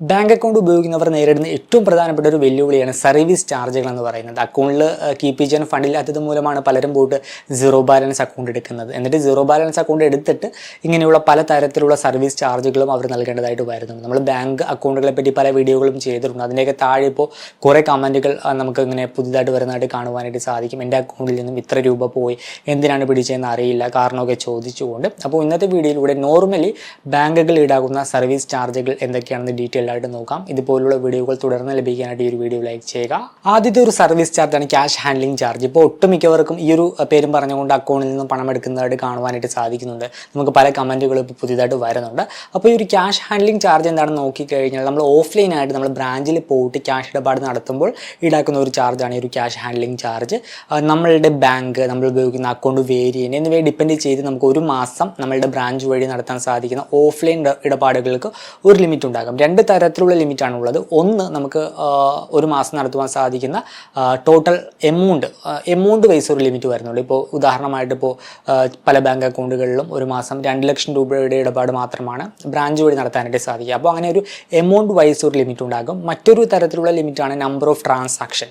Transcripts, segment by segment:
Bank account ഉപയോഗിക്കുന്നവർ നേരിടുന്ന ഏറ്റവും പ്രധാനപ്പെട്ട ഒരു വെല്ലുവിളിയാണ് സർവീസ് ചാർജുകൾ എന്ന് പറയുന്നത്. അക്കൗണ്ടിൽ കീപ്പ് ചെയ്യാൻ ഫണ്ടില്ലാത്തത് മൂലമാണ് പലരും പോയിട്ട് സീറോ ബാലൻസ് അക്കൗണ്ട് എടുക്കുന്നത്. എന്നിട്ട് സീറോ ബാലൻസ് അക്കൗണ്ട് എടുത്തിട്ട് ഇങ്ങനെയുള്ള പല തരത്തിലുള്ള സർവീസ് ചാർജുകളും അവർ നൽകേണ്ടതായിട്ട് വരുന്നു നമ്മൾ ബാങ്ക് അക്കൗണ്ടുകളെ പറ്റി പല വീഡിയോകളും ചെയ്തിട്ടുണ്ട്. അതിന്റെയൊക്കെ താഴെ ഇപ്പോൾ കുറേ കമന്റുകൾ നമുക്ക് ഇങ്ങനെ പുതിയതായിട്ട് വരുന്നതായിട്ട് കാണുവാനായിട്ട് സാധിക്കും. എന്റെ അക്കൗണ്ടിൽ നിന്നും ഇത്ര രൂപ പോയി എന്തിനാണ് പിടിച്ചതെന്ന് അറിയില്ല. കാരണമൊക്കെ ചോദിച്ചുകൊണ്ട്. അപ്പോൾ ഇന്നത്തെ വീഡിയോയിലൂടെ നോർമലി ബാങ്കുകൾ ഈടാക്കുന്ന സർവീസ് ചാർജുകൾ എന്തൊക്കെയാണെന്ന് ഡീറ്റെയിൽ ആയിട്ട് നോക്കാം. ഇതുപോലുള്ള വീഡിയോകൾ തുടർന്ന് ലഭിക്കാനായിട്ട് ഈ ഒരു വീഡിയോ ലൈക്ക് ചെയ്യുക. ആദ്യത്തെ ഒരു സർവീസ് ചാർജാണ് ക്യാഷ് ഹാൻഡ്ലിംഗ് ചാർജ് ഇപ്പോൾ ഒട്ടുമിക്കവർക്കും ഈ ഒരു പേരും പറഞ്ഞുകൊണ്ട് അക്കൗണ്ടിൽ നിന്നും പണം എടുക്കുന്നതായിട്ട് കാണുവാനായിട്ട് സാധിക്കുന്നുണ്ട്. നമുക്ക് പല കമന്റുകളും ഇപ്പോൾ പുതിയതായിട്ട് വരുന്നുണ്ട്. അപ്പോൾ ഈ ഒരു ക്യാഷ് ഹാൻഡ്ലിംഗ് ചാർജ് എന്താണെന്ന് നോക്കിക്കഴിഞ്ഞാൽ നമ്മൾ ഓഫ്ലൈൻ ആയിട്ട് നമ്മൾ ബ്രാഞ്ചിൽ പോയിട്ട് ക്യാഷ് ഇടപാട് നടത്തുമ്പോൾ ഈടാക്കുന്ന ഒരു ചാർജാണ് ഈ ഒരു ക്യാഷ് ഹാൻഡ്ലിംഗ് ചാർജ് നമ്മളുടെ ബാങ്ക് നമ്മൾ ഉപയോഗിക്കുന്ന അക്കൗണ്ട് വേരിയന്റ് എന്നിവയെ ഡിപ്പെൻഡ് ചെയ്ത് നമുക്ക് ഒരു മാസം നമ്മളുടെ ബ്രാഞ്ച് വഴി നടത്താൻ സാധിക്കുന്ന ഓഫ്ലൈൻ ഇടപാടുകൾക്ക് ഒരു ലിമിറ്റ് ഉണ്ടാകും തരത്തിലുള്ള ലിമിറ്റാണ് ഉള്ളത് ഒന്ന് നമുക്ക് ഒരു മാസം നടത്തുവാൻ സാധിക്കുന്ന ടോട്ടൽ എമൗണ്ട് എമൗണ്ട് വൈസ് ഒരു ലിമിറ്റ് വരുന്നുള്ളൂ. ഇപ്പോൾ ഉദാഹരണമായിട്ട് ഇപ്പോൾ പല ബാങ്ക് അക്കൗണ്ടുകളിലും ഒരു മാസം രണ്ട് ലക്ഷം രൂപയുടെ ഇടപാട് മാത്രമാണ് ബ്രാഞ്ച് വഴി നടത്താനായിട്ട് സാധിക്കുക. അപ്പോൾ അങ്ങനെ ഒരു എമൗണ്ട് വൈസ് ഒരു ലിമിറ്റ് ഉണ്ടാകും. മറ്റൊരു തരത്തിലുള്ള ലിമിറ്റാണ് നമ്പർ ഓഫ് ട്രാൻസാക്ഷൻ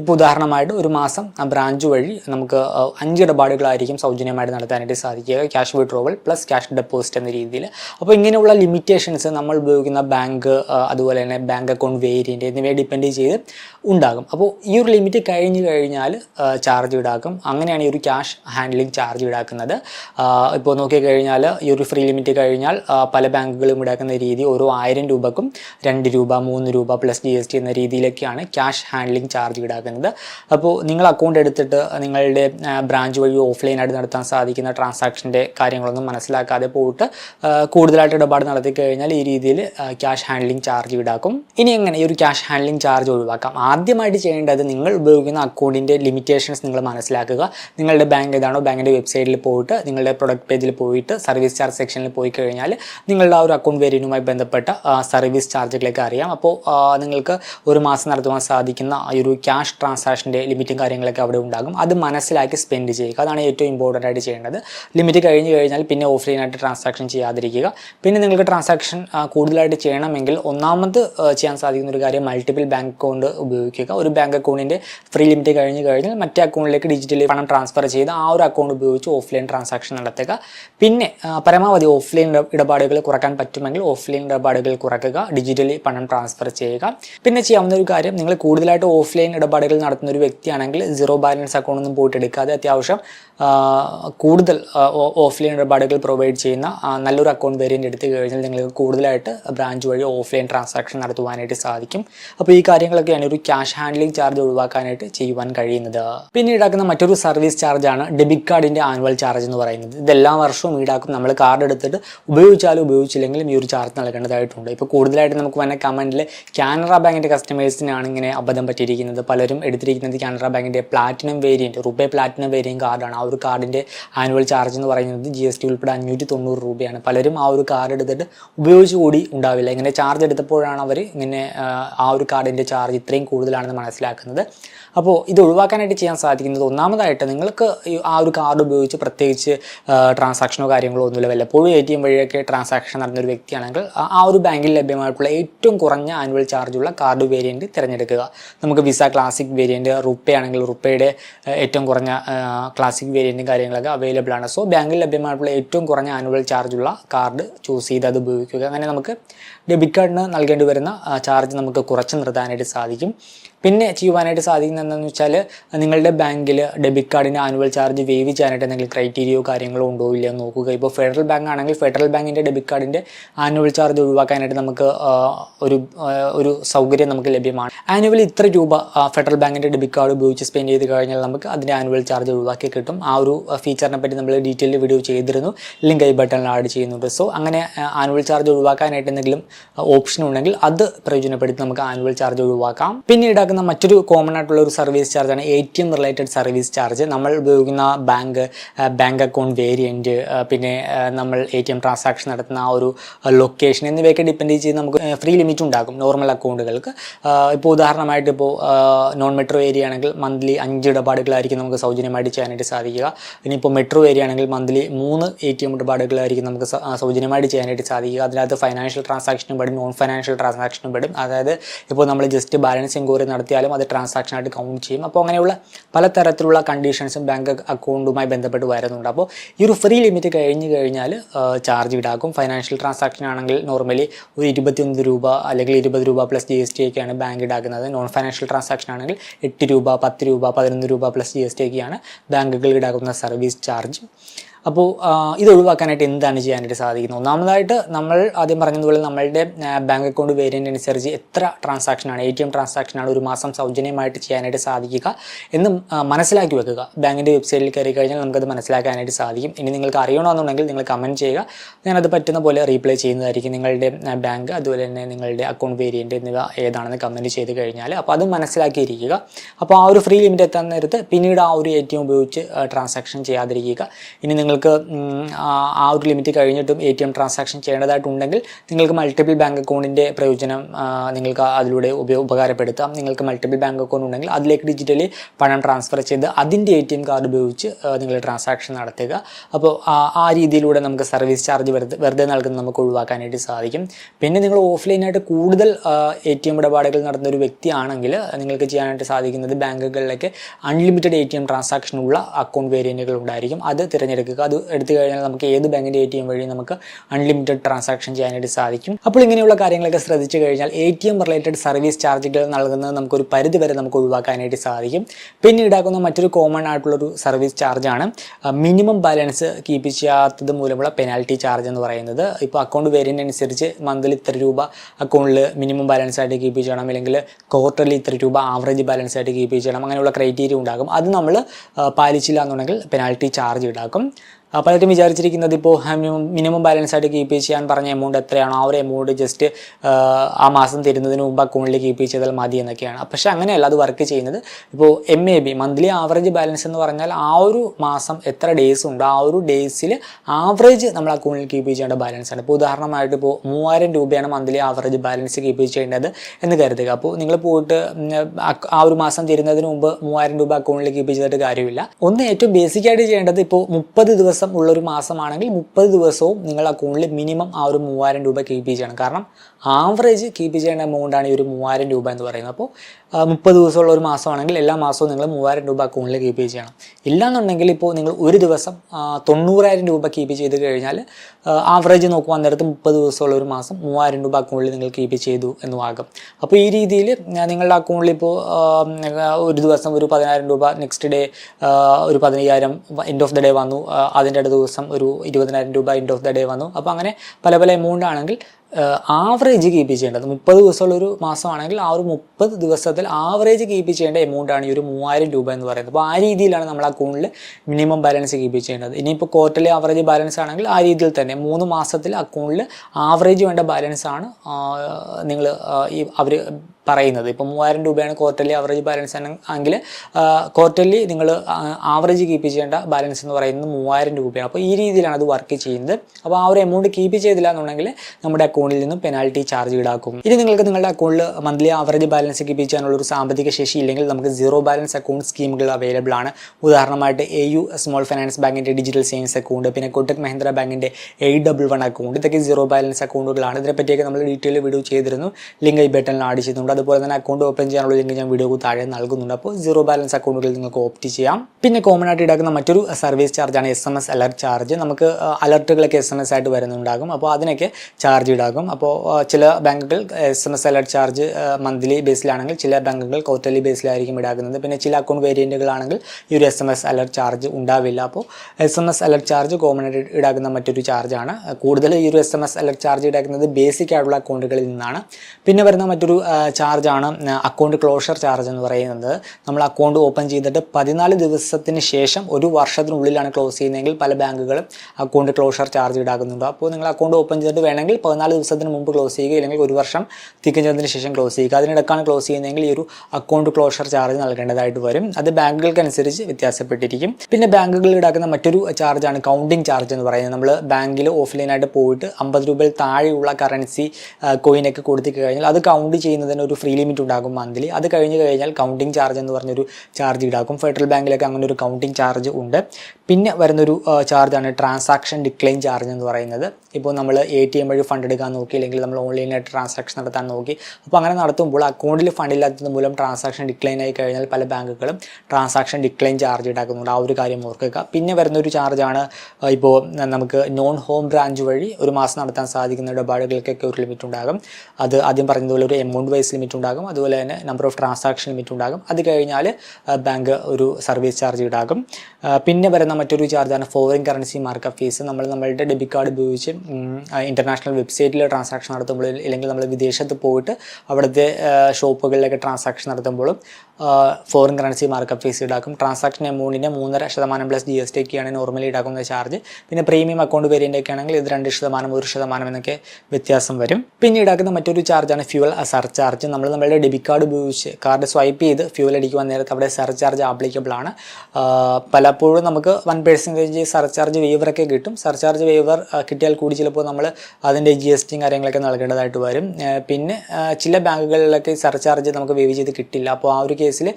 ഇപ്പോൾ ഉദാഹരണമായിട്ട് ഒരു മാസം ആ ബ്രാഞ്ച് വഴി നമുക്ക് അഞ്ച് ഇടപാടുകളായിരിക്കും സൗജന്യമായിട്ട് നടത്താനായിട്ട് സാധിക്കുക. Cash withdrawal plus cash deposit എന്ന രീതിയിൽ. അപ്പോൾ ഇങ്ങനെയുള്ള ലിമിറ്റേഷൻസ് നമ്മൾ ഉപയോഗിക്കുന്ന ബാങ്ക് ആ, അതുപോലെ തന്നെ ബാങ്ക് അക്കൗണ്ട് വേരിയന്റ് എന്നിവയെ ഡിപ്പെൻഡ് ചെയ്ത് ഉണ്ടാകും. അപ്പോൾ ഈ ഒരു ലിമിറ്റ് കഴിഞ്ഞ് കഴിഞ്ഞാൽ ചാർജ് ഈടാക്കും. അങ്ങനെയാണ് ഈ ഒരു ക്യാഷ് ഹാൻഡ്ലിംഗ് ചാർജ് ഈടാക്കുന്നത്. ഇപ്പോൾ നോക്കിക്കഴിഞ്ഞാൽ ഈ ഒരു ഫ്രീ ലിമിറ്റ് കഴിഞ്ഞാൽ പല ബാങ്കുകളും ഈടാക്കുന്ന രീതി ഓരോ ആയിരം രൂപക്കും രണ്ട് രൂപ മൂന്ന് രൂപ പ്ലസ് ജി എസ് ടി എന്ന രീതിയിലൊക്കെയാണ് ക്യാഷ് ഹാൻഡ്ലിംഗ് ചാർജ് ഈടാക്കുന്നത്. അപ്പോൾ നിങ്ങൾ അക്കൗണ്ട് എടുത്തിട്ട് നിങ്ങളുടെ ബ്രാഞ്ച് വഴി ഓഫ്ലൈനായിട്ട് നടത്താൻ സാധിക്കുന്ന ട്രാൻസാക്ഷന്റെ കാര്യങ്ങളൊന്നും മനസ്സിലാക്കാതെ പോയിട്ട് കൂടുതലായിട്ട് ഇടപാട് നടത്തി കഴിഞ്ഞാൽ ഈ രീതിയിൽ ക്യാഷ് ഹാൻഡ്ലിംഗ് ചാർജ് ഈടാക്കും. ഇനി എങ്ങനെ ഈ ഒരു ക്യാഷ് ഹാൻഡ്ലിംഗ് ചാർജ് ഒഴിവാക്കാം? ആദ്യമായിട്ട് ചെയ്യേണ്ടത് നിങ്ങൾ ഉപയോഗിക്കുന്ന അക്കൗണ്ടിന്റെ ലിമിറ്റേഷൻസ് നിങ്ങൾ മനസ്സിലാക്കുക. നിങ്ങളുടെ ബാങ്ക് ഏതാണോ ബാങ്കിന്റെ വെബ്സൈറ്റിൽ പോയിട്ട് നിങ്ങളുടെ പ്രൊഡക്റ്റ് പേജിൽ പോയിട്ട് സർവീസ് ചാർജ് സെക്ഷനിൽ പോയി കഴിഞ്ഞാൽ നിങ്ങളുടെ ആ ഒരു അക്കൗണ്ട് വേരിയനുമായി ബന്ധപ്പെട്ട സർവീസ് ചാർജുകളൊക്കെ അറിയാം. അപ്പോൾ നിങ്ങൾക്ക് ഒരു മാസം നടത്തുവാൻ സാധിക്കുന്ന ആ ഒരു ക്യാഷ് ട്രാൻസാക്ഷന്റെ ലിമിറ്റും കാര്യങ്ങളൊക്കെ അവിടെ ഉണ്ടാകും. അത് മനസ്സിലാക്കി സ്പെൻഡ് ചെയ്യുക. അതാണ് ഏറ്റവും ഇമ്പോർട്ടന്റ് ആയിട്ട് ചെയ്യേണ്ടത്. ലിമിറ്റ് കഴിഞ്ഞ് കഴിഞ്ഞാൽ പിന്നെ ഓഫ്ലൈനായിട്ട് ട്രാൻസാക്ഷൻ ചെയ്യാതിരിക്കുക. പിന്നെ നിങ്ങൾക്ക് ട്രാൻസാക്ഷൻ കൂടുതലായിട്ട് ചെയ്യണമെങ്കിൽ ഒന്നാമത് ചെയ്യാൻ സാധിക്കുന്ന ഒരു കാര്യം മൾട്ടിപ്പിൾ ബാങ്ക് അക്കൗണ്ട് ഉപയോഗിക്കുക. ഒരു ബാങ്ക് അക്കൗണ്ടിന്റെ ഫ്രീ ലിമിറ്റ് കഴിഞ്ഞ് കഴിഞ്ഞാൽ മറ്റേ അക്കൗണ്ടിലേക്ക് ഡിജിറ്റലി പണം ട്രാൻസ്ഫർ ചെയ്ത് ആ ഒരു അക്കൗണ്ട് ഉപയോഗിച്ച് ഓഫ്ലൈൻ ട്രാൻസാക്ഷൻ നടത്തുക. പിന്നെ പരമാവധി ഓഫ്ലൈൻ ഇടപാടുകൾ കുറയ്ക്കാൻ പറ്റുമെങ്കിൽ ഓഫ്ലൈൻ ഇടപാടുകൾ കുറക്കുക ഡിജിറ്റലി പണം ട്രാൻസ്ഫർ ചെയ്യുക. പിന്നെ ചെയ്യാവുന്ന ഒരു കാര്യം നിങ്ങൾ കൂടുതലായിട്ട് ഓഫ്ലൈൻ ഇടപാടുകൾ നടത്തുന്ന ഒരു വ്യക്തിയാണെങ്കിൽ സീറോ ബാലൻസ് അക്കൗണ്ട് ഒന്നും പോയിട്ട് എടുക്കാതെ അത്യാവശ്യം കൂടുതൽ ഓഫ്ലൈൻ ഇടപാടുകൾ പ്രൊവൈഡ് ചെയ്യുന്ന നല്ലൊരു അക്കൗണ്ട് വേരിയന്റ് എടുത്തു കഴിഞ്ഞാൽ നിങ്ങൾക്ക് കൂടുതലായിട്ട് ബ്രാഞ്ച് വഴി ഓഫ്ലൈൻ ട്രാൻസാക്ഷൻ നടത്തുവാനായിട്ട് സാധിക്കും. അപ്പോൾ ഈ കാര്യങ്ങളൊക്കെയാണ് ഒരു ക്യാഷ് ഹാൻഡ്ലിംഗ് ചാർജ് ഒഴിവാക്കാനായിട്ട് ചെയ്യുവാൻ കഴിയുന്നത്. പിന്നെ ഈടാക്കുന്ന മറ്റൊരു സർവീസ് ചാർജാണ് ഡെബിറ്റ് കാർഡിന്റെ ആനുവൽ ചാർജ് എന്ന് പറയുന്നത്. ഇതെല്ലാ വർഷവും ഈടാക്കും. നമ്മൾ കാർഡ് എടുത്തിട്ട് ഉപയോഗിച്ചാലും ഉപയോഗിച്ചില്ലെങ്കിലും ഈ ഒരു ചാർജ് നൽകേണ്ടതായിട്ടുണ്ട്. ഇപ്പോൾ കൂടുതലായിട്ട് നമുക്ക് വന്ന കമന്റിൽ കാനറ ബാങ്കിന്റെ കസ്റ്റമേഴ്സിനാണ് ഇങ്ങനെ അബദ്ധം പറ്റിയിരിക്കുന്നത്. പലരും എടുത്തിരിക്കുന്നത് കാനറ ബാങ്കിന്റെ platinum variant RuPay platinum variant കാർഡാണ്. ഒരു കാർഡിന്റെ ആനുവൽ ചാർജ് എന്ന് പറയുന്നത് ജി എസ് ടി ഉൾപ്പെടെ അഞ്ഞൂറ്റി തൊണ്ണൂറ് രൂപയാണ്. പലരും ആ ഒരു കാർഡ് എടുത്തിട്ട് ഉപയോഗിച്ച് കൂടി ഉണ്ടാവില്ല. ഇങ്ങനെ ചാർജ് എടുത്തപ്പോഴാണ് അവർ ഇങ്ങനെ ആ, ഒരു കാർഡിന്റെ ചാർജ് ഇത്രയും കൂടുതലാണെന്ന് മനസ്സിലാക്കുന്നത്. അപ്പോൾ ഇത് ഒഴിവാക്കാനായിട്ട് ചെയ്യാൻ സാധിക്കുന്നത് ഒന്നാമതായിട്ട് നിങ്ങൾക്ക് ആ ഒരു കാർഡ് ഉപയോഗിച്ച് പ്രത്യേകിച്ച് ട്രാൻസാക്ഷനോ കാര്യങ്ങളോ ഒന്നുമില്ല. വല്ലപ്പോഴും എ ടി എം വഴിയൊക്കെ ട്രാൻസാക്ഷൻ നടന്നൊരു വ്യക്തിയാണെങ്കിൽ ആ- ഒരു ബാങ്കിൽ ലഭ്യമായിട്ടുള്ള ഏറ്റവും കുറഞ്ഞ ആനുവൽ ചാർജുള്ള കാർഡ് വേരിയന്റ് തിരഞ്ഞെടുക്കുക. നമുക്ക് വിസ ക്ലാസിക് വേരിയന്റ് റുപ്പേ ആണെങ്കിൽ റുപ്പയുടെ ഏറ്റവും കുറഞ്ഞ ക്ലാസിക് വേരിയന്റും കാര്യങ്ങളൊക്കെ അവൈലബിൾ ആണ്. സോ ബാങ്കിൽ ലഭ്യമായിട്ടുള്ള ഏറ്റവും കുറഞ്ഞ ആനുവൽ ചാർജുള്ള കാർഡ് ചൂസ് ചെയ്ത് അത് ഉപയോഗിക്കുക. അങ്ങനെ നമുക്ക് ഡെബിറ്റ് കാർഡിന് നൽകേണ്ടി വരുന്ന ചാർജ് നമുക്ക് കുറച്ച് നിർത്താനായിട്ട് സാധിക്കും. പിന്നെ ചെയ്യുവാനായിട്ട് സാധിക്കുന്ന എന്താണെന്ന് വെച്ചാൽ നിങ്ങളുടെ ബാങ്കിൽ ഡെബിറ്റ് കാർഡിന്റെ ആനുവൽ ചാർജ് വേവ് ചെയ്യാനായിട്ട് എന്തെങ്കിലും ക്രൈറ്റീരിയോ കാര്യങ്ങളോ ഉണ്ടോ ഇല്ലയോ നോക്കുക. ഇപ്പോൾ ഫെഡറൽ ബാങ്ക് ആണെങ്കിൽ ഫെഡറൽ ബാങ്കിന്റെ ഡെബിറ്റ് കാർഡിന്റെ ആനുവൽ ചാർജ് ഒഴിവാക്കാനായിട്ട് നമുക്ക് ഒരു ഒരു സൗകര്യം നമുക്ക് ലഭ്യമാണ്. ആനുവൽ ഇത്ര രൂപ ഫെഡറൽ ബാങ്കിന്റെ ഡെബിറ്റ് കാർഡ് ഉപയോഗിച്ച് സ്പെൻഡ് ചെയ്ത് കഴിഞ്ഞാൽ നമുക്ക് അതിന്റെ ആനുവൽ ചാർജ് ഒഴിവാക്കി കിട്ടും. ആ ഒരു ഫീച്ചറിനെ പറ്റി നമ്മൾ ഡീറ്റെയിൽ വീഡിയോ ചെയ്തിരുന്നു. ലിങ്ക് ഐ ബട്ടണിൽ ആഡ് ചെയ്യുന്നുണ്ട്. സോ അങ്ങനെ ആനുവൽ ചാർജ് ഒഴിവാക്കാനായിട്ട് എന്തെങ്കിലും ഓപ്ഷൻ ഉണ്ടെങ്കിൽ അത് പ്രയോജനപ്പെടുത്തി നമുക്ക് ആനുവൽ ചാർജ് ഒഴിവാക്കാം. പിന്നെ ഈടാക്കുന്ന മറ്റൊരു കോമൺ ആയിട്ടുള്ള ഒരു service ചാർജാണ് A T M related service charge നമ്മൾ ഉപയോഗിക്കുന്ന ബാങ്ക് ബാങ്ക് അക്കൗണ്ട് വേരിയന്റ് പിന്നെ നമ്മൾ എ ടി എം ട്രാൻസാക്ഷൻ നടത്തുന്ന ആ ഒരു ലൊക്കേഷൻ എന്നിവയൊക്കെ ഡിപ്പെൻഡ് ചെയ്ത് നമുക്ക് ഫ്രീ ലിമിറ്റ് ഉണ്ടാകും നോർമൽ അക്കൗണ്ടുകൾക്ക് ഇപ്പോൾ ഉദാഹരണമായിട്ട് ഇപ്പോൾ നോൺ മെട്രോ ഏരിയ ആണെങ്കിൽ മന്ത്ലി അഞ്ച് ഇടപാടുകളായിരിക്കും നമുക്ക് സൗജന്യമായിട്ട് ചെയ്യാനായിട്ട് സാധിക്കുക. ഇനിയിപ്പോൾ മെട്രോ ഏരിയ ആണെങ്കിൽ മന്ത്ലി മൂന്ന് എ ടി എം ഇടപാടുകളായിരിക്കും നമുക്ക് സൗജന്യമായിട്ട് ചെയ്യാനായിട്ട് സാധിക്കുക. അതിനകത്ത് ഫൈനാൻഷ്യൽ ട്രാൻസാക്ഷനും പെടും നോൺ ഫൈനാൻഷ്യൽ ട്രാൻസാക്ഷനും പെടും. അതായത് ഇപ്പോൾ നമ്മൾ ജസ്റ്റ് ബാലൻസ് എൻക്വയറി നടത്തിയാലും അത് ട്രാൻസാക്ഷനായിട്ട് കൗണ്ട് ചെയ്യും. അപ്പോൾ അങ്ങനെയുള്ള പലതരത്തിലുള്ള കണ്ടീഷൻസും ബാങ്ക് അക്കൗണ്ടുമായി ബന്ധപ്പെട്ട് വരുന്നുണ്ട്. അപ്പോൾ ഈ ഒരു ഫ്രീ ലിമിറ്റ് കഴിഞ്ഞ് കഴിഞ്ഞാൽ ചാർജ് ഈടാക്കും ഫൈനാൻഷ്യൽ ട്രാൻസാക്ഷൻ ആണെങ്കിൽ നോർമലി ഒരു ഇരുപത്തിയൊന്ന് രൂപ അല്ലെങ്കിൽ ഇരുപത് രൂപ പ്ലസ് ജി എസ് ടി ഒക്കെയാണ് ബാങ്ക് ഈടാക്കുന്നത് നോൺ ഫൈനാൻഷ്യൽ ട്രാൻസാക്ഷൻ ആണെങ്കിൽ എട്ട് രൂപ പത്ത് രൂപ പതിനൊന്ന് രൂപ പ്ലസ് ജി എസ് ടി ഒക്കെയാണ് ബാങ്കുകൾ ഈടാക്കുന്ന സർവീസ് ചാർജ് അപ്പോൾ ഇത് ഒഴിവാക്കാനായിട്ട് എന്താണ് ചെയ്യാനായിട്ട് സാധിക്കുന്നത്? ഒന്നാമതായിട്ട് നമ്മൾ ആദ്യം പറഞ്ഞതുപോലെ നമ്മളുടെ ബാങ്ക് അക്കൗണ്ട് വേരിയന്റ് അനുസരിച്ച് എത്ര ട്രാൻസാക്ഷനാണ് എ ടി എം ട്രാൻസാക്ഷനാണ് ഒരു മാസം സൗജന്യമായിട്ട് ചെയ്യാനായിട്ട് സാധിക്കുക എന്ന് മനസ്സിലാക്കി വെക്കുക. ബാങ്കിന്റെ വെബ്സൈറ്റിൽ കയറി കഴിഞ്ഞാൽ നമുക്കത് മനസ്സിലാക്കാനായിട്ട് സാധിക്കും. ഇനി നിങ്ങൾക്ക് അറിയണമെന്നുണ്ടെങ്കിൽ നിങ്ങൾ കമന്റ് ചെയ്യുക. ഞാനത് പറ്റുന്ന പോലെ റീപ്ലൈ ചെയ്യുന്നതായിരിക്കും നിങ്ങളുടെ ബാങ്ക് അതുപോലെ തന്നെ നിങ്ങളുടെ അക്കൗണ്ട് വേരിയന്റ് എന്നിവ ഏതാണെന്ന് കമന്റ് ചെയ്ത് കഴിഞ്ഞാൽ. അപ്പോൾ അത് മനസ്സിലാക്കിയിരിക്കുക. അപ്പോൾ ആ ഒരു ഫ്രീ ലിമിറ്റ് എത്താൻ നേരത്ത് പിന്നീട് ആ ഒരു എ ടി എം ഉപയോഗിച്ച് ട്രാൻസാക്ഷൻ ചെയ്യാതിരിക്കുക. ഇനി നിങ്ങൾക്ക് ആ ഒരു ലിമിറ്റ് കഴിഞ്ഞിട്ടും എ ടി എം ട്രാൻസാക്ഷൻ ചെയ്യേണ്ടതായിട്ടുണ്ടെങ്കിൽ നിങ്ങൾക്ക് മൾട്ടിപ്പിൾ ബാങ്ക് അക്കൗണ്ടിന്റെ പ്രയോജനം നിങ്ങൾക്ക് അതിലൂടെ ഉപയോഗ ഉപകാരപ്പെടുത്താം. നിങ്ങൾക്ക് മൾട്ടിപ്പിൾ ബാങ്ക് അക്കൗണ്ട് ഉണ്ടെങ്കിൽ അതിലേക്ക് ഡിജിറ്റലി പണം ട്രാൻസ്ഫർ ചെയ്ത് അതിന്റെ എ ടി എം കാർഡ് ഉപയോഗിച്ച് നിങ്ങൾ ട്രാൻസാക്ഷൻ നടത്തുക. അപ്പോൾ ആ- രീതിയിലൂടെ നമുക്ക് സർവീസ് ചാർജ് വെറുതെ വെറുതെ നൽകുന്നത് നമുക്ക് ഒഴിവാക്കാനായിട്ട് സാധിക്കും. പിന്നെ നിങ്ങൾ ഓഫ്ലൈനായിട്ട് കൂടുതൽ എ ടി എം ഇടപാടുകൾ നടത്തുന്ന ഒരു വ്യക്തിയാണെങ്കിൽ നിങ്ങൾക്ക് ചെയ്യാനായിട്ട് സാധിക്കുന്നത് ബാങ്കുകളിലേക്ക് unlimited A T M transaction ഉള്ള അക്കൗണ്ട് വേരിയന്റുകൾ ഉണ്ടായിരിക്കും. അത് തിരഞ്ഞെടുക്കുക. അത് എടുത്തു കഴിഞ്ഞാൽ നമുക്ക് ഏത് ബാങ്കിന്റെ എ ടി എം വഴി നമുക്ക് അൺലിമിറ്റഡ് ട്രാൻസാക്ഷൻ ചെയ്യാനായിട്ട് സാധിക്കും. അപ്പോൾ ഇങ്ങനെയുള്ള കാര്യങ്ങളൊക്കെ ശ്രദ്ധിച്ചു കഴിഞ്ഞാൽ A T M related service ചാർജുകൾ നൽകുന്നത് നമുക്കൊരു പരിധി വരെ നമുക്ക് ഒഴിവാക്കാനായിട്ട് സാധിക്കും. പിന്നെ ഈടാക്കുന്ന മറ്റൊരു കോമൺ ആയിട്ടുള്ളൊരു സർവീസ് ചാർജാണ് മിനിമം ബാലൻസ് കീപ്പ് ചെയ്യാത്തത് മൂലമുള്ള പെനാൽറ്റി ചാർജ് എന്ന് പറയുന്നത്. ഇപ്പോൾ അക്കൗണ്ട് വരുന്നതനുസരിച്ച് മന്ത്ലി ഇത്ര രൂപ അക്കൗണ്ടിൽ മിനിമം ബാലൻസ് ആയിട്ട് കീപ്പ് ചെയ്യണം. അല്ലെങ്കിൽ ക്വാർട്ടർലി ഇത്ര രൂപ ആവറേജ് ബാലൻസ് ആയിട്ട് കീപ്പ് ചെയ്യണം. അങ്ങനെയുള്ള ക്രൈറ്റീരിയ ഉണ്ടാകും. അത് നമ്മൾ പാലിച്ചില്ല എന്നുണ്ടെങ്കിൽ പെനാൽറ്റി ചാർജ് ഈടാക്കും പലരും വിചാരിച്ചിരിക്കുന്നത് ഇപ്പോൾ മിനിമം ബാലൻസ് ആയിട്ട് കീപ്പ് ചെയ്യാൻ പറഞ്ഞ എമൗണ്ട് എത്രയാണോ ആ ഒരു എമൗണ്ട് ജസ്റ്റ് ആ മാസം തരുന്നതിന് മുമ്പ് അക്കൗണ്ടിൽ കീപ്പ് ചെയ്താൽ മതി എന്നൊക്കെയാണ്. പക്ഷേ അങ്ങനെയല്ല അത് വർക്ക് ചെയ്യുന്നത്. ഇപ്പോൾ M A B monthly average balance എന്ന് പറഞ്ഞാൽ ആ ഒരു മാസം എത്ര ഡേയ്സ് ഉണ്ട് ആ ഒരു ഡേയ്സിൽ ആവറേജ് നമ്മൾ അക്കൗണ്ടിൽ കീപ്പ് ചെയ്യേണ്ട ബാലൻസ് ആണ്. ഇപ്പോൾ ഉദാഹരണമായിട്ട് ഇപ്പോൾ മൂവായിരം രൂപയാണ് മന്ത്ലി ആവറേജ് ബാലൻസ് കീപ്പ് ചെയ്യേണ്ടത് എന്ന് കരുതുക. അപ്പോൾ നിങ്ങൾ പോയിട്ട് ആ ഒരു മാസം തരുന്നതിന് മുമ്പ് മൂവായിരം രൂപ അക്കൗണ്ടിൽ കീപ്പ് ചെയ്തിട്ട് കാര്യമില്ല. ഒന്ന് ഏറ്റവും ബേസിക് ആയിട്ട് ചെയ്യേണ്ടത് ഇപ്പോൾ മുപ്പത് ദിവസം ഉള്ള ഒരു മാസമാണെങ്കിൽ മുപ്പത് ദിവസവും നിങ്ങൾ അക്കൗണ്ടിൽ മിനിമം ആ ഒരു മൂവായിരം രൂപ കീപ്പ് ചെയ്യണം. കാരണം ആവറേജ് കീപ്പ് ചെയ്യേണ്ട എമൗണ്ടാണ് ഈ ഒരു മൂവായിരം രൂപ എന്ന് പറയുന്നത്. അപ്പോൾ മുപ്പത് ദിവസമുള്ള ഒരു മാസമാണെങ്കിൽ എല്ലാ മാസവും നിങ്ങൾ മൂവായിരം രൂപ അക്കൗണ്ടിൽ കീപ്പ് ചെയ്യണം. ഇല്ലാന്നുണ്ടെങ്കിൽ ഇപ്പോൾ നിങ്ങൾ ഒരു ദിവസം തൊണ്ണൂറായിരം രൂപ കീപ്പ് ചെയ്ത് കഴിഞ്ഞാൽ ആവറേജ് നോക്കുവാൻ നേരത്ത് മുപ്പത് ദിവസമുള്ള ഒരു മാസം മൂവായിരം രൂപ അക്കൗണ്ടിൽ നിങ്ങൾ കീപ്പ് ചെയ്തു എന്നുമാകും. അപ്പോൾ ഈ രീതിയിൽ നിങ്ങളുടെ അക്കൗണ്ടിൽ ഇപ്പോൾ ഒരു ദിവസം ഒരു പതിനായിരം രൂപ നെക്സ്റ്റ് ഡേ ഒരു പതിനയ്യായിരം എൻഡ് ഓഫ് ദ ഡേ വന്നു. അതിന്റെ അടുത്ത ദിവസം ഒരു ഇരുപതിനായിരം രൂപ എൻഡ് ഓഫ് ദ ഡേ വന്നു. അപ്പോൾ അങ്ങനെ പല പല എമൗണ്ട് ആണെങ്കിൽ ആവറേജ് കീപ്പ് ചെയ്യേണ്ടത്. മുപ്പത് ദിവസമുള്ള ഒരു മാസമാണെങ്കിൽ ആ ഒരു മുപ്പത് ദിവസത്തിൽ ആവറേജ് കീപ്പ് ചെയ്യേണ്ട എമൗണ്ടാണ് ഈ ഒരു മൂവായിരം രൂപ എന്ന് പറയുന്നത്. അപ്പോൾ ആ രീതിയിലാണ് നമ്മൾ അക്കൗണ്ടിൽ മിനിമം ബാലൻസ് കീപ്പ് ചെയ്യേണ്ടത്. ഇനിയിപ്പോൾ ക്വാർട്ടർലി ആവറേജ് ബാലൻസ് ആണെങ്കിൽ ആ രീതിയിൽ തന്നെ മൂന്ന് മാസത്തിൽ അക്കൗണ്ടിൽ ആവറേജ് വേണ്ട ബാലൻസ് ആണ് നിങ്ങൾ ഈ അവർ പറയുന്നത്. ഇപ്പോൾ മൂവായിരം രൂപയാണ് ക്വാർട്ടർലി ആവറേജ് ബാലൻസ് ആണെങ്കിൽ ക്വാർട്ടർലി നിങ്ങൾ ആവറേജ് കീപ്പ് ചെയ്യേണ്ട ബാലൻസ് എന്ന് പറയുന്നത് മൂവായിരം രൂപയാണ്. അപ്പോൾ ഈ രീതിയിലാണ് അത് വർക്ക് ചെയ്യുന്നത്. അപ്പോൾ ആ ഒരു എമൗണ്ട് കീപ്പ് ചെയ്തില്ല എന്നുണ്ടെങ്കിൽ നമ്മുടെ അക്കൗണ്ടിൽ നിന്നും പെനാൽറ്റി ചാർജ് ഈടാക്കും. ഇനി നിങ്ങൾക്ക് നിങ്ങളുടെ അക്കൗണ്ടിൽ മന്ത്ലി ആവറേജ് ബാലൻസ് കീപ്പ് ചെയ്യാനുള്ള ഒരു സാമ്പത്തിക ശേഷി ഇല്ലെങ്കിൽ നമുക്ക് സീറോ ബാലൻസ് അക്കൗണ്ട് സ്കീമുകൾ അവൈലബിൾ ആണ്. ഉദാഹരണമായിട്ട് എ യു സ്മോൾ ഫൈനാൻസ് ബാങ്കിന്റെ ഡിജിറ്റൽ സേവിങ്സ് അക്കൗണ്ട് പിന്നെ കൊട്ടക് മഹീന്ദ്ര ബാങ്കിന്റെ എയ്റ്റ് ഡബിൾ വൺ അക്കൗണ്ട് ഇതൊക്കെ സീറോ ബാലൻസ് അക്കൗണ്ടുകളാണ് ഇതിനെപ്പറ്റിയൊക്കെ നമ്മൾ ഡീറ്റെയിൽ വീഡിയോ ചെയ്തിരുന്നു. ലിങ്ക് ഈ ബട്ടണിൽ ആഡ് ചെയ്യുന്നുണ്ട് അതുപോലെ തന്നെ അക്കൗണ്ട് ഓപ്പൺ ചെയ്യാനുള്ള ലിങ്ക് ഞാൻ വീഡിയോക്ക് താഴെ നൽകുന്നുണ്ട്. അപ്പോൾ സീറോ ബാലൻസ് അക്കൗണ്ടുകളിൽ നിങ്ങൾക്ക് ഓപ്റ്റ് ചെയ്യാം. പിന്നെ കോമൺ ആയിട്ട് ഈടാക്കുന്ന മറ്റൊരു service ചാർജാണ് S M S alert charge നമുക്ക് അലർട്ടുകളൊക്കെ എസ് എം എസ് ആയിട്ട് വരുന്നുണ്ടാകും. അപ്പോൾ അതിനൊക്കെ ചാർജ് ഈടാക്കും അപ്പോൾ ചില ബാങ്കുകൾ S M S alert charge monthly ബേസിലാണെങ്കിൽ ചില ബാങ്കുകൾ ക്വാർട്ടർലി ബേസിലായിരിക്കും ഈടാക്കുന്നത് പിന്നെ ചില അക്കൗണ്ട് വേരിയന്റുകളാണെങ്കിൽ ഈ ഒരു S M S alert charge ഉണ്ടാവില്ല. അപ്പോൾ S M S alert charge common ആയിട്ട് ഈടാക്കുന്ന മറ്റൊരു ചാർജാണ് കൂടുതൽ ഈ ഒരു S M S alert charge ഈടാക്കുന്നത് ബേസിക് ആയിട്ടുള്ള അക്കൗണ്ടുകളിൽ നിന്നാണ്. പിന്നെ വരുന്ന മറ്റൊരു ചാർജാണ് അക്കൗണ്ട് ക്ലോഷർ ചാർജ് എന്ന് പറയുന്നത്. നമ്മൾ അക്കൗണ്ട് ഓപ്പൺ ചെയ്തിട്ട് പതിനാല് ദിവസത്തിന് ശേഷം ഒരു വർഷത്തിനുള്ളിലാണ് ക്ലോസ് ചെയ്യുന്നതെങ്കിൽ പല ബാങ്കുകളും അക്കൗണ്ട് ക്ലോഷർ ചാർജ് ഈടാക്കുന്നുണ്ട്. അപ്പോൾ നിങ്ങൾ അക്കൗണ്ട് ഓപ്പൺ ചെയ്തിട്ട് വേണമെങ്കിൽ പതിനാല് ദിവസത്തിന് മുമ്പ് ക്ലോസ് ചെയ്യുക അല്ലെങ്കിൽ ഒരു വർഷം തികഞ്ഞതിന് ശേഷം ക്ലോസ് ചെയ്യുക. അതിനിടക്കാണ് ക്ലോസ് ചെയ്യുന്നതെങ്കിൽ ഈ ഒരു അക്കൗണ്ട് ക്ലോഷർ ചാർജ് നൽകേണ്ടതായിട്ട് വരും. അത് ബാങ്കുകൾക്കനുസരിച്ച് വ്യത്യാസപ്പെട്ടിരിക്കും. പിന്നെ ബാങ്കുകൾ ഈടാക്കുന്ന മറ്റൊരു ചാർജാണ് കൗണ്ടിങ് ചാർജ് എന്ന് പറയുന്നത്. നമ്മൾ ബാങ്കിൽ ഓഫ്ലൈനായിട്ട് പോയിട്ട് അമ്പത് രൂപയിൽ താഴെയുള്ള കറൻസി കോയിനൊക്കെ കൊടുത്തു കഴിഞ്ഞാൽ അത് കൗണ്ട് ചെയ്യുന്നതിന് ഒരു ഫ്രീ ലിമിറ്റ് ഉണ്ടാകും മന്ത്ലി അത് കഴിഞ്ഞ് കഴിഞ്ഞാൽ കൗണ്ടിങ് ചാർജ് എന്ന് പറഞ്ഞൊരു ചാർജ് ഈടാക്കും ഫെഡറൽ ബാങ്കിലൊക്കെ അങ്ങനെ ഒരു കൗണ്ടിങ് ചാർജ് ഉണ്ട്. പിന്നെ വരുന്നൊരു ചാർജാണ് ട്രാൻസാക്ഷൻ ഡിക്ലൈൻ ചാർജ് എന്ന് പറയുന്നത്. ഇപ്പോൾ നമ്മൾ എ ടി എം വഴി ഫണ്ട് എടുക്കാൻ നോക്കി അല്ലെങ്കിൽ നമ്മൾ ഓൺലൈനായിട്ട് ട്രാൻസാക്ഷൻ നടത്താൻ നോക്കി. അപ്പോൾ അങ്ങനെ നടത്തുമ്പോൾ അക്കൗണ്ടിൽ ഫണ്ട് ഇല്ലാത്തത് മൂലം ട്രാൻസാക്ഷൻ ഡിക്ലൈൻ ആയി കഴിഞ്ഞാൽ പല ബാങ്കുകളും ട്രാൻസാക്ഷൻ ഡിക്ലൈൻ ചാർജ് ഈടാക്കുന്നുണ്ട് ആ ഒരു കാര്യം ഓർക്കുക. പിന്നെ വരുന്നൊരു ചാർജാണ് ഇപ്പോൾ നമുക്ക് നോൺ ഹോം ബ്രാഞ്ച് വഴി ഒരു മാസം നടത്താൻ സാധിക്കുന്ന ഇടപാടുകൾക്കൊക്കെ ഒരു ലിമിറ്റ് ഉണ്ടാകും. അത് ആദ്യം പറഞ്ഞതുപോലെ ഒരു എമൗണ്ട് വൈസ് ലിമിറ്റ് ഉണ്ടാകും. അതുപോലെ തന്നെ നമ്പർ ഓഫ് ട്രാൻസാക്ഷൻ ലിമിറ്റ് ഉണ്ടാകും. അത് കഴിഞ്ഞാൽ ബാങ്ക് ഒരു സർവീസ് ചാർജ് ഈടാക്കും പിന്നെ വരുന്ന മറ്റൊരു ചാർജാണ് ഫോറിൻ കറൻസി മാർക്കപ്പ് ഫീസ് നമ്മൾ നമ്മളുടെ ഡെബിറ്റ് കാർഡ് ഉപയോഗിച്ച് ഇന്റർനാഷണൽ വെബ്സൈറ്റിൽ ട്രാൻസാക്ഷൻ നടത്തുമ്പോൾ ഇല്ലെങ്കിൽ നമ്മൾ വിദേശത്ത് പോയിട്ട് അവിടുത്തെ ഷോപ്പുകളിലൊക്കെ ട്രാൻസാക്ഷൻ നടത്തുമ്പോഴും ഫോറിൻ കറൻസി മാർക്കപ്പ് ഫീസ് ഈടാക്കും. ട്രാൻസാക്ഷൻ എമൗണ്ടിന്റെ മൂന്നര ശതമാനം പ്ലസ് ജി എസ് ടി ഒക്കെയാണ് നോർമലി ഈടാക്കുന്ന ചാർജ് പിന്നെ പ്രീമിയം അക്കൗണ്ട് വേരിയന്റ് ഒക്കെ ആണെങ്കിൽ ഇത് രണ്ട് ശതമാനം ഒരു ശതമാനം എന്നൊക്കെ വ്യത്യാസം വരും. പിന്നെ ഈടാക്കുന്ന മറ്റൊരു ചാർജാണ് ഫ്യൂവൽ സർചാർജ് നമ്മൾ നമ്മളുടെ ഡെബിറ്റ് കാർഡ് ഉപയോഗിച്ച് കാർഡ് സ്വൈപ്പ് ചെയ്ത് ഫ്യൂവൽ അടിക്കുവാൻ നേരത്ത് അവിടെ സർചാർജ് ആപ്ലിക്കബിൾ ആണ്. പലപ്പോഴും നമുക്ക് വൺ പെർസെന്റേജ് സർചാർജ് വേവറൊക്കെ കിട്ടും. സർചാർജ് വേവർ കിട്ടിയാൽ കൂടി ചിലപ്പോൾ നമ്മൾ അതിന്റെ ജി എസ് ടിയും കാര്യങ്ങളൊക്കെ നൽകേണ്ടതായിട്ട് വരും. പിന്നെ ചില ബാങ്കുകളിലൊക്കെ സർചാർജ് നമുക്ക് വേവ് ചെയ്ത് കിട്ടില്ല. അപ്പോൾ ആ ഒരു കേസിൽ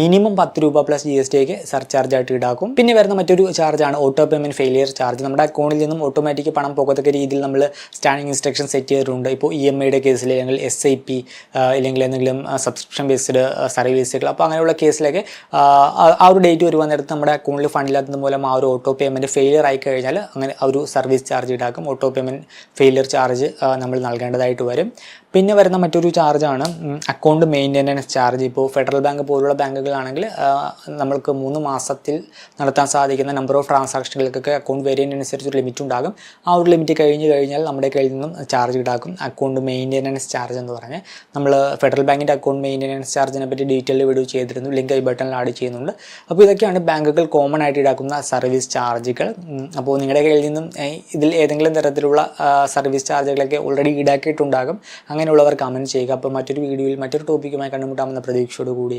മിനിമം പത്ത് രൂപ പ്ലസ് ജി എസ് ടി ഒക്കെ സർചാർജ് ആയിട്ട് ഈടാക്കും. പിന്നെ വരുന്ന മറ്റൊരു ചാർജാണ് ഓട്ടോ പേയ്മെന്റ് ഫെയിലിയർ ചാർജ് നമ്മുടെ അക്കൗണ്ടിൽ നിന്നും ഓട്ടോമാറ്റിക് പണം പോകത്തക്ക രീതിയിൽ നമ്മൾ സ്റ്റാൻഡിങ് ഇൻസ്ട്രക്ഷൻ സെറ്റ് ചെയ്തിട്ടുണ്ട്. ഇപ്പോൾ ഇ എം ഐയുടെ കേസിൽ അല്ലെങ്കിൽ എസ് ഐ പി അല്ലെങ്കിൽ എന്തെങ്കിലും സബ്സ്ക്രിപ്ഷൻ ബേസ്ഡ് സർവീസുകൾ അപ്പോൾ അങ്ങനെയുള്ള കേസിലൊക്കെ ആ ഒരു ഡേറ്റ് വരുവാൻ നേരത്ത് നമ്മുടെ അക്കൗണ്ടിൽ ഫണ്ടില്ലാത്തത് മൂലം ആ ഒരു ഓട്ടോ പേയ്മെന്റ് ഫെയിലിയർ ആയി കഴിഞ്ഞാൽ അങ്ങനെ ആ ഒരു സർവീസ് ചാർജ് ഈടാക്കും. ഓട്ടോ പേയ്മെന്റ് ഫെയിലിയർ ചാർജ് നമ്മൾ നൽകേണ്ടതായിട്ട് വരും. പിന്നെ വരുന്ന മറ്റൊരു ചാർജാണ് അക്കൗണ്ട് മെയിന്റെനൻസ് ചാർജ് ഇപ്പോൾ ഫെഡറൽ ബാങ്ക് പോലുള്ള ബാങ്കുകളാണെങ്കിൽ നമ്മൾക്ക് മൂന്ന് മാസത്തിൽ നടത്താൻ സാധിക്കുന്ന നമ്പർ ഓഫ് ട്രാൻസാക്ഷനുകൾക്കൊക്കെ അക്കൗണ്ട് വേരിയന്റ് അനുസരിച്ച് ഒരു ലിമിറ്റ് ഉണ്ടാകും. ആ ഒരു ലിമിറ്റ് കഴിഞ്ഞ് കഴിഞ്ഞാൽ നമ്മുടെ കയ്യിൽ നിന്നും ചാർജ് ഈടാക്കും അക്കൗണ്ട് മെയിന്റെനൻസ് ചാർജ് എന്ന് പറഞ്ഞ്. നമ്മൾ ഫെഡറൽ ബാങ്കിന്റെ അക്കൗണ്ട് മെയിന്റെനൻസ് ചാർജിനെ പറ്റി ഡീറ്റെയിൽ വീഡിയോ ചെയ്തിരുന്നു. ലിങ്ക് ഈ ബട്ടണിൽ ആഡ് ചെയ്യുന്നുണ്ട്. അപ്പോൾ ഇതൊക്കെയാണ് ബാങ്കുകൾ കോമൺ ആയിട്ട് ഈടാക്കുന്ന സർവീസ് ചാർജുകൾ അപ്പോൾ നിങ്ങളുടെ കയ്യിൽ നിന്നും ഇതിൽ ഏതെങ്കിലും തരത്തിലുള്ള സർവീസ് ചാർജുകളൊക്കെ ഓൾറെഡി ഈടാക്കിയിട്ടുണ്ടാകും. അങ്ങനെയുള്ളവർ കമന്റ് ചെയ്യുക. അപ്പോൾ മറ്റൊരു വീഡിയോയിൽ മറ്റൊരു ടോപ്പിക്കുമായി കണ്ടുമുട്ടാമെന്ന പ്രതീക്ഷയോട് കൂടി